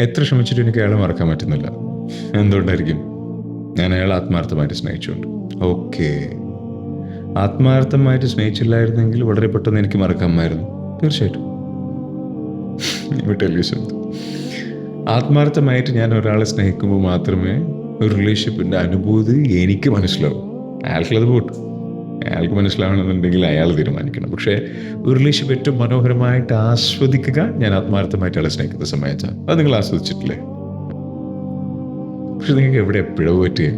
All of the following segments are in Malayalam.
എത്ര ശ്രമിച്ചിട്ടും എനിക്ക് അയാളെ മറക്കാൻ പറ്റുന്നില്ല. എന്തുകൊണ്ടായിരിക്കും? ഞാൻ അയാളെ ആത്മാർത്ഥമായിട്ട് സ്നേഹിച്ചുകൊണ്ട്. ഓക്കെ. ആത്മാർത്ഥമായിട്ട് സ്നേഹിച്ചില്ലായിരുന്നെങ്കിൽ വളരെ പെട്ടെന്ന് എനിക്ക് മറക്കാമായിരുന്നു തീർച്ചയായിട്ടും. ആത്മാർത്ഥമായിട്ട് ഞാൻ ഒരാളെ സ്നേഹിക്കുമ്പോൾ മാത്രമേ ഒരു റിലേഷൻഷിപ്പിന്റെ അനുഭൂതി എനിക്ക് മനസ്സിലാവും. അയാൾക്കുള്ളത് പോട്ടു. അയാൾക്ക് മനസ്സിലാവണമെന്നുണ്ടെങ്കിൽ അയാൾ തീരുമാനിക്കണം. പക്ഷേ ഒരു റിലേഷൻഷിപ്പ് ഏറ്റവും മനോഹരമായിട്ട് ആസ്വദിക്കുക ഞാൻ ആത്മാർത്ഥമായിട്ട് അയാളെ സ്നേഹിക്കുന്ന സമയത്താണ് അത് നിങ്ങൾ ആസ്വദിച്ചിട്ടില്ലേ? പക്ഷെ നിങ്ങൾക്ക് എവിടെ പിഴവ് പറ്റിയേ?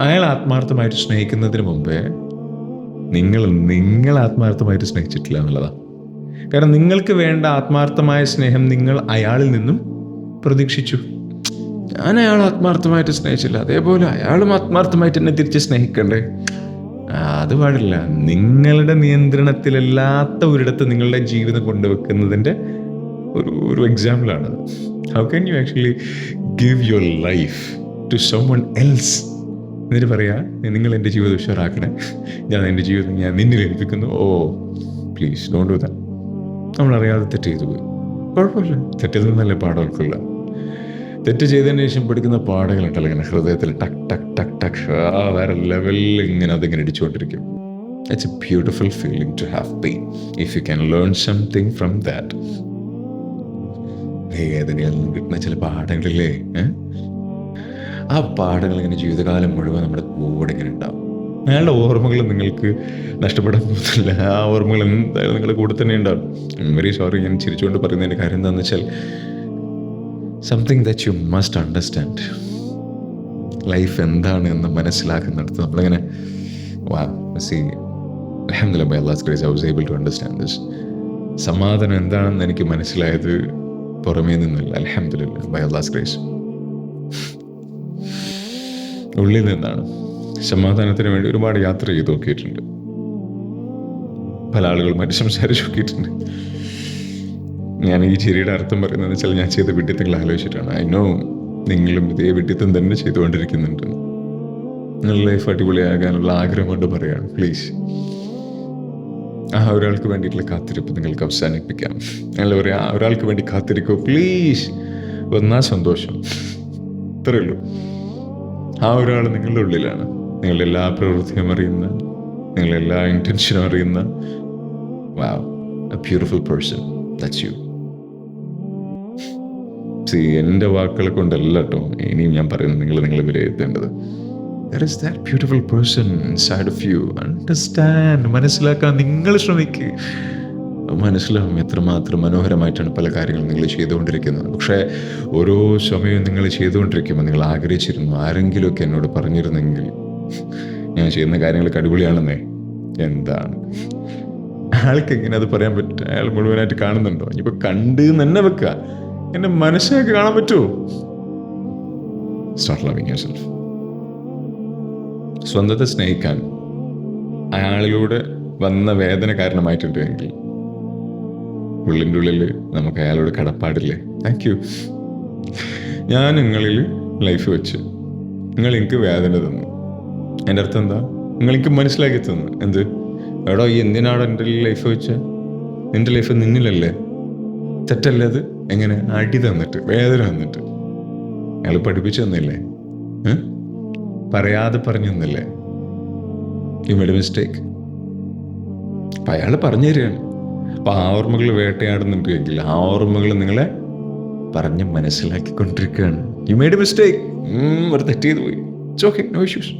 അയാൾ ആത്മാർത്ഥമായിട്ട് സ്നേഹിക്കുന്നതിന് മുമ്പേ നിങ്ങൾ നിങ്ങൾ ആത്മാർത്ഥമായിട്ട് സ്നേഹിച്ചിട്ടില്ല എന്നുള്ളതാണ് കാരണം നിങ്ങൾക്ക് വേണ്ട ആത്മാർത്ഥമായ സ്നേഹം നിങ്ങൾ അയാളിൽ നിന്നും പ്രതീക്ഷിച്ചു. ഞാൻ അയാൾ ആത്മാർത്ഥമായിട്ട് സ്നേഹിച്ചില്ല. അതേപോലെ അയാളും ആത്മാർത്ഥമായിട്ട് എന്നെ തിരിച്ച് സ്നേഹിക്കണ്ടേ? അത് പാടില്ല. നിങ്ങളുടെ നിയന്ത്രണത്തിലല്ലാത്ത ഒരിടത്ത് നിങ്ങളുടെ ജീവിതം കൊണ്ടുവെക്കുന്നതിന്റെ ഒരു ഒരു എക്സാമ്പിളാണ് how can you actually give your life to someone else എന്നിട്ട് പറയാ നിങ്ങൾ എന്റെ ജീവിതം ഉഷാറാക്കണേ. ഞാൻ എന്റെ ജീവിതം ഞാൻ നിന്നിൽ ഏൽപ്പിക്കുന്നു. Oh please don't do that നമ്മളറിയാതെ തെറ്റ് ചെയ്തു പോയി. കുഴപ്പമില്ല. തെറ്റിൽ നിന്നല്ലേ പാഠങ്ങൾക്കുള്ള തെറ്റ് ചെയ്തതിന് ശേഷം പഠിക്കുന്ന പാഠങ്ങളുണ്ടല്ലോ ഇങ്ങനെ ഹൃദയത്തിൽ ടക് ടക് ടക് ടക് വേറെ ലെവലിൽ ഇങ്ങനെ അതിങ്ങനെ ഇടിച്ചുകൊണ്ടിരിക്കും. It's a beautiful feeling to have pain if you can learn something from that വേദനയിൽ നിന്ന് കിട്ടുന്ന ചില പാഠങ്ങളില്ലേ ആ പാഠങ്ങൾ ഇങ്ങനെ ജീവിതകാലം മുഴുവൻ നമ്മുടെ കൂടെ ഇങ്ങനെ ഉണ്ടാവും. അയാളുടെ ഓർമ്മകൾ നിങ്ങൾക്ക് നഷ്ടപ്പെടാൻ പോകുന്നില്ല. ആ ഓർമ്മകൾ എന്തായാലും നിങ്ങളുടെ കൂടെ തന്നെ ഉണ്ടാവും. വെരി സോറി ഞാൻ ചിരിച്ചുകൊണ്ട് പറയുന്നതിന്റെ കാര്യം എന്താണെന്ന് വെച്ചാൽ something that you must understand life എന്താണ് എന്ന് മനസ്സിലാക്കുന്നിടത്ത് നമ്മളിങ്ങനെ അണ്ടർസ്റ്റാൻഡ് സമാധാനം എന്താണെന്ന് എനിക്ക് മനസ്സിലായത് പുറമേ നിന്നില്ല. അലഹമില്ല ബൈ അള്ളാസ് ഗ്രേസ് ഉള്ളിൽ നിന്നാണ്. സമാധാനത്തിന് വേണ്ടി ഒരുപാട് യാത്ര ചെയ്ത് നോക്കിയിട്ടുണ്ട്. പല ആളുകളുമായിട്ട് സംസാരിച്ച് നോക്കിയിട്ടുണ്ട്. ഞാൻ ഈ ചിരിയുടെ അർത്ഥം പറയുന്നത് വെച്ചാൽ ഞാൻ ചെയ്ത വിഡ്ഢിത്തങ്ങൾ ആലോചിച്ചിട്ടാണ്. ഐ നോ നിങ്ങളും ഇതേ വിഡ്ഢിത്തം തന്നെ ചെയ്തുകൊണ്ടിരിക്കുന്നുണ്ട്. നിങ്ങളുടെ ലൈഫ് അടിപൊളിയാകാനുള്ള ആഗ്രഹം കൊണ്ട് പറയാണ്. പ്ലീസ് ആ ഒരാൾക്ക് വേണ്ടിയിട്ടുള്ള കാത്തിരിപ്പ് നിങ്ങൾക്ക് അവസാനിപ്പിക്കാം. അല്ല പറയാ ഒരാൾക്ക് വേണ്ടി കാത്തിരിക്കോ. പ്ലീസ് വന്നാ സന്തോഷം. ഇത്രയേ ഉള്ളൂ. ആ ഒരാൾ നിങ്ങളുടെ ഉള്ളിലാണ്. നിങ്ങളുടെ എല്ലാ പ്രവൃത്തിയും അറിയുന്ന നിങ്ങളുടെ എല്ലാ ഇന്റൻഷനും അറിയുന്ന. Wow a beautiful person that's you see എന്റെ വാക്കുകളെ കൊണ്ടല്ല കേട്ടോ. ഇനിയും ഞാൻ പറയുന്നത് നിങ്ങൾ നിങ്ങൾ വിലയിരുത്തേണ്ടത് there is that beautiful person side of you understand മനസ്സിലാക്കാൻ നിങ്ങൾ ശ്രമിക്കുക മനസ്സിലാവും എത്രമാത്രം മനോഹരമായിട്ടാണ് പല കാര്യങ്ങളും നിങ്ങൾ ചെയ്തുകൊണ്ടിരിക്കുന്നത്. പക്ഷേ ഓരോ സമയവും നിങ്ങൾ ചെയ്തുകൊണ്ടിരിക്കുമ്പോൾ നിങ്ങൾ ആഗ്രഹിച്ചിരുന്നു. ആരെങ്കിലുമൊക്കെ എന്നോട് പറഞ്ഞിരുന്നെങ്കിൽ ഞാൻ ചെയ്യുന്ന കാര്യങ്ങളൊക്കെ അടിപൊളിയാണെന്നേ. എന്താണ്? അയാൾക്ക് എങ്ങനെ അത് പറയാൻ പറ്റും? അയാൾ മുഴുവനായിട്ട് കാണുന്നുണ്ടോ? ഇനിയിപ്പോൾ കണ്ട് തന്നെ വെക്കുക. എന്നെ മനസ്സിലാക്കി കാണാൻ പറ്റുമോ സ്റ്റാർട്ട് ലവിങ് യുവർ സെൽഫ് സ്വന്തത്തെ സ്നേഹിക്കാൻ അയാളിലൂടെ വന്ന വേദന കാരണമായിട്ടുണ്ടെങ്കിൽ ഉള്ളിന്റെ ഉള്ളിൽ നമുക്ക് അയാളോട് കടപ്പാടില്ലേ? താങ്ക് യു ഞാൻ നിങ്ങളിൽ ലൈഫ് വെച്ച് നിങ്ങൾ എനിക്ക് വേദന തന്നു. എന്റെ അർത്ഥം എന്താ? നിങ്ങൾ എനിക്ക് മനസ്സിലാക്കി തന്നു. എന്ത്? എടോ ഈ എന്തിനാണ് എന്റെ ലൈഫ് വെച്ച്? നിന്റെ ലൈഫ് നിന്നിലല്ലേ തെറ്റല്ലേ അത്? എങ്ങനെ? അടി തന്നിട്ട് വേദന തന്നിട്ട്. അയാൾ പഠിപ്പിച്ചു തന്നില്ലേ? പറയാതെ പറഞ്ഞു തന്നില്ലേ? യു മേഡ് മിസ്റ്റേക്ക് അപ്പം അയാൾ പറഞ്ഞു തരികയാണ്. അപ്പം ആ ഓർമ്മകൾ വേട്ടയാടുന്നുണ്ടെങ്കിൽ ആ ഓർമ്മകൾ നിങ്ങളെ പറഞ്ഞ് മനസ്സിലാക്കിക്കൊണ്ടിരിക്കുകയാണ്. യു മേഡ് മിസ്റ്റേക്ക് ഒരു തെറ്റ് ചെയ്തു പോയി. നോ ഇഷ്യൂസ്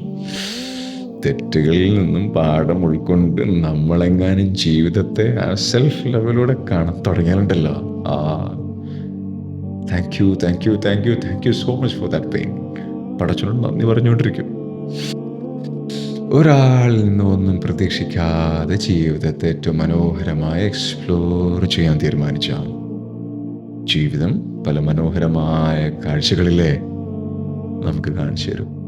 തെറ്റുകളിൽ നിന്നും പാഠം ഉൾക്കൊണ്ട് നമ്മളെങ്ങാനും ജീവിതത്തെ ആ സെൽഫ് ലെവലിലൂടെ കാണാൻ തുടങ്ങിയാലുണ്ടല്ലോ. ആ thank you thank you thank you thank you so much for that pain പടച്ചോട് നന്ദി പറഞ്ഞുകൊണ്ടിരിക്കും. ഒരാളിൽ നിന്നും ഒന്നും പ്രതീക്ഷിക്കാതെ ജീവിതത്തെ ഏറ്റവും മനോഹരമായി എക്സ്പ്ലോർ ചെയ്യാൻ തീരുമാനിച്ച ജീവിതം പല മനോഹരമായ കാഴ്ചകളിലെ നമുക്ക് കാണിച്ചു തരും.